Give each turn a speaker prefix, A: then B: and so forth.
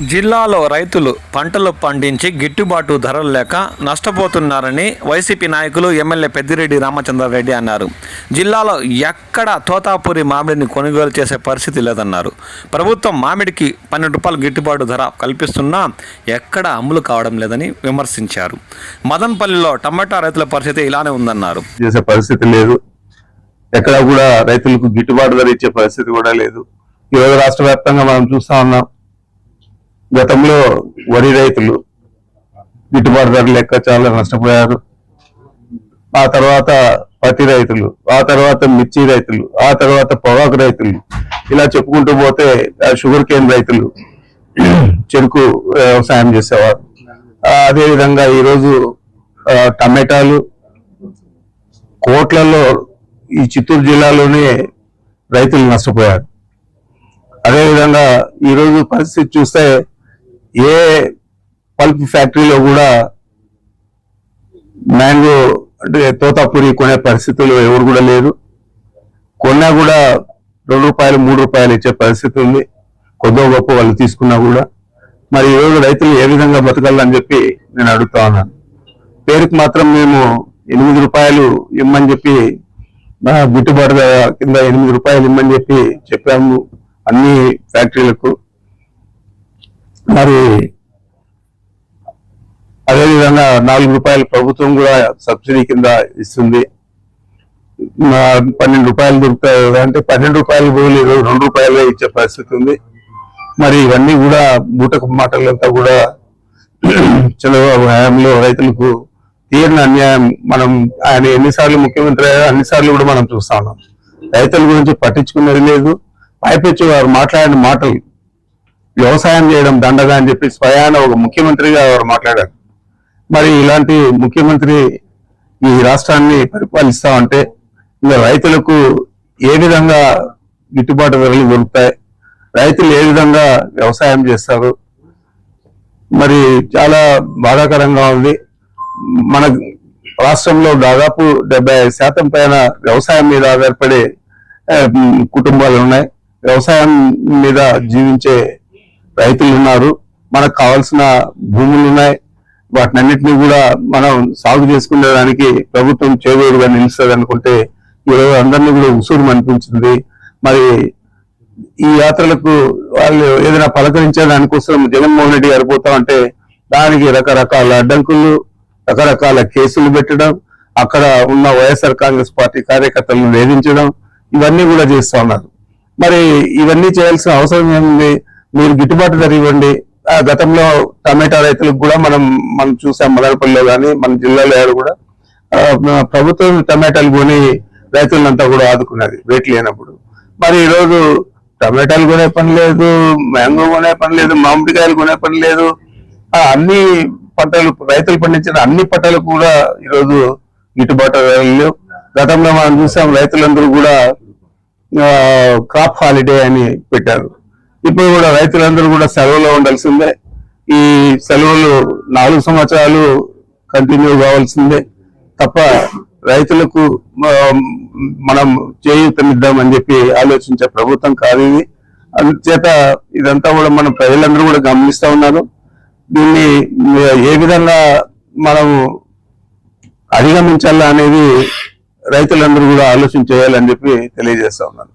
A: జిల్లాలో రైతులు పంటలు పండించి గిట్టుబాటు ధరలు లేక నష్టపోతున్నారని వైసీపీ నాయకులు ఎమ్మెల్యే పెద్దిరెడ్డి రామచంద్రారెడ్డి అన్నారు. జిల్లాలో ఎక్కడ తోతాపూరి మామిడిని కొనుగోలు చేసే పరిస్థితి లేదన్నారు. ప్రభుత్వం మామిడికి పన్నెండు రూపాయలు గిట్టుబాటు ధర కల్పిస్తున్నా ఎక్కడ అమలు కావడం లేదని విమర్శించారు. మదన్పల్లిలో టమాటా రైతుల పరిస్థితి ఇలానే ఉందన్నారు.
B: చేసే పరిస్థితి లేదు. ఎక్కడ కూడా రైతులకు గిట్టుబాటు ధర ఇచ్చే పరిస్థితి కూడా లేదు. ఈరోజు రాష్ట్ర వ్యాప్తంగా మనం చూస్తా ఉన్నాం. గతంలో వరి రైతులు గిట్టుబాటు ధర లెక్క చాలా నష్టపోయారు. ఆ తర్వాత పత్తి రైతులు ఆ తర్వాత మిర్చి రైతులు ఆ తర్వాత పొగాకు రైతులు ఇలా చెప్పుకుంటూ పోతే షుగర్ కేన్ రైతులు చెరుకు వ్యవసాయం చేసేవారు. అదేవిధంగా ఈరోజు టమాటాలు కోట్లలో ఈ చిత్తూరు జిల్లాలోనే రైతులు నష్టపోయారు. అదేవిధంగా ఈరోజు పరిస్థితి చూస్తే ఏ పల్ప్ ఫ్యాక్టరీలో కూడా మ్యాంగో అంటే తోతాపూరి కొనే పరిస్థితులు ఎవరు కూడా లేరు. కొన్నా కూడా రెండు రూపాయలు మూడు రూపాయలు ఇచ్చే పరిస్థితి ఉంది. కొద్దో గొప్ప వాళ్ళు తీసుకున్నా కూడా. మరి ఈరోజు రైతులు ఏ విధంగా బతకాలని చెప్పి నేను అడుగుతా ఉన్నాను పేరుకి మాత్రం మేము ఎనిమిది రూపాయలు ఇమ్మని చెప్పి గిట్టుబాటు కింద ఎనిమిది రూపాయలు ఇమ్మని చెప్పి చెప్పాము అన్ని ఫ్యాక్టరీలకు. మరి అదేవిధంగా నాలుగు రూపాయలు ప్రభుత్వం కూడా సబ్సిడీ కింద ఇస్తుంది. పన్నెండు రూపాయలు దొరుకుతాయి అంటే పన్నెండు రూపాయలు బదులు ఈరోజు రెండు రూపాయలు ఇచ్చే పరిస్థితి ఉంది. మరి ఇవన్నీ కూడా బూటకు మాటలంతా కూడా చంద్రబాబు హయాంలో రైతులకు తీరిన అన్యాయం మనం ఆయన ఎన్నిసార్లు ముఖ్యమంత్రి అయ్యారో అన్నిసార్లు కూడా మనం చూస్తా ఉన్నాం. రైతుల గురించి పట్టించుకునేది లేదు. పైపెచ్చి వారు మాట్లాడిన మాటలు వ్యవసాయం చేయడం దండగా అని చెప్పి స్వయాన ఒక ముఖ్యమంత్రిగా వారు మాట్లాడారు. మరి ఇలాంటి ముఖ్యమంత్రి ఈ రాష్ట్రాన్ని పరిపాలిస్తా ఉంటే ఇంకా రైతులకు ఏ విధంగా గిట్టుబాటు ధరలు దొరుకుతాయి? రైతులు ఏ విధంగా వ్యవసాయం చేస్తారు? మరి చాలా బాధాకరంగా ఉంది. మన రాష్ట్రంలో దాదాపు డెబ్బై ఐదు శాతం పైన వ్యవసాయం మీద ఆధారపడే కుటుంబాలు ఉన్నాయి. వ్యవసాయం మీద జీవించే రైతులు ఉన్నారు. మనకు కావాల్సిన భూములు ఉన్నాయి. వాటినన్నింటినీ కూడా మనం సాగు చేసుకునేదానికి ప్రభుత్వం చేదోడుగా నిలుస్తుంది అనుకుంటే ఈరోజు అందరినీ కూడా ఉసూరు అనిపించింది. మరి ఈ యాత్రలకు వాళ్ళు ఏదైనా పలకరించే దానికోసం జగన్మోహన్ రెడ్డి గారు పోతామంటే దానికి రకరకాల అడ్డంకులు రకరకాల కేసులు పెట్టడం అక్కడ ఉన్న వైఎస్ఆర్ కాంగ్రెస్ పార్టీ కార్యకర్తలను వేధించడం ఇవన్నీ కూడా చేస్తూ ఉన్నారు. మరి ఇవన్నీ చేయాల్సిన అవసరం ఏముంది? మీరు గిట్టుబాటు ధర ఇవ్వండి. ఆ గతంలో టమాటా రైతులకు కూడా మనం మనం చూసాం మదనపల్లిలో కానీ మన జిల్లాలో ఎవరు కూడా ప్రభుత్వం టమాటాలు కొని రైతులంతా కూడా ఆదుకున్నది రేట్లు లేనప్పుడు. మరి ఈరోజు టమాటాలు కొనే పని లేదు మ్యాంగో కొనే పని లేదు మామిడికాయలు కొనే పని లేదు. అన్ని పంటలు రైతులు పండించిన అన్ని పంటలు కూడా ఈరోజు గిట్టుబాటు ధరలు లేవు. గతంలో మనం చూసాం రైతులందరూ కూడా క్రాప్ హాలిడే అని పెట్టారు. ఇప్పుడు కూడా రైతులందరూ కూడా సెలవులో ఉండాల్సిందే. ఈ సెలవులు నాలుగు సంవత్సరాలు కంటిన్యూ కావాల్సిందే. తప్ప రైతులకు ఆ, మనం చేయూతనిద్దామని చెప్పి ఆలోచించే ప్రభుత్వం కాదు ఇది. అందుచేత ఇదంతా కూడా మనం ప్రజలందరూ కూడా గమనిస్తూ ఉన్నారు. దీన్ని ఏ విధంగా మనం అధిగమించాలా అనేది రైతులందరూ కూడా ఆలోచన చేయాలని చెప్పి తెలియజేస్తా ఉన్నాను.